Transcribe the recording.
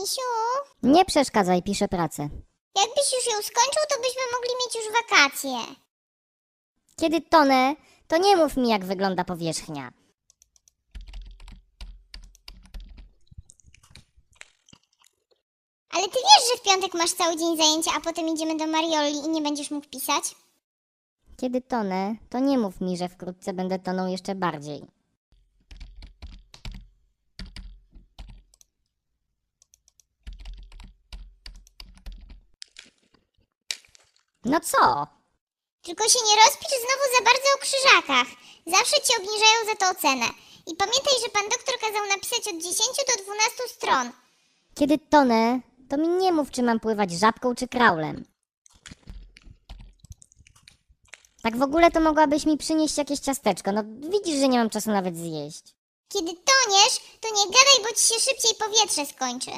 Misiu, Nie przeszkadzaj, piszę pracę. jakbyś już ją skończył, to byśmy mogli mieć już wakacje. Kiedy tonę, to nie mów mi, jak wygląda powierzchnia. Ale ty wiesz, że w piątek masz cały dzień zajęcia, a potem idziemy do Marioli i nie będziesz mógł pisać? Kiedy tonę, to nie mów mi, że wkrótce będę tonął jeszcze bardziej. No co? Tylko się nie rozpicz znowu za bardzo o krzyżakach. Zawsze ci obniżają za to ocenę. I pamiętaj, że pan doktor kazał napisać od 10 do 12 stron. Kiedy tonę, to mi nie mów, czy mam pływać żabką czy kraulem. Tak w ogóle to mogłabyś mi przynieść jakieś ciasteczko. No widzisz, że nie mam czasu nawet zjeść. Kiedy toniesz, to nie gadaj, bo ci się szybciej powietrze skończy.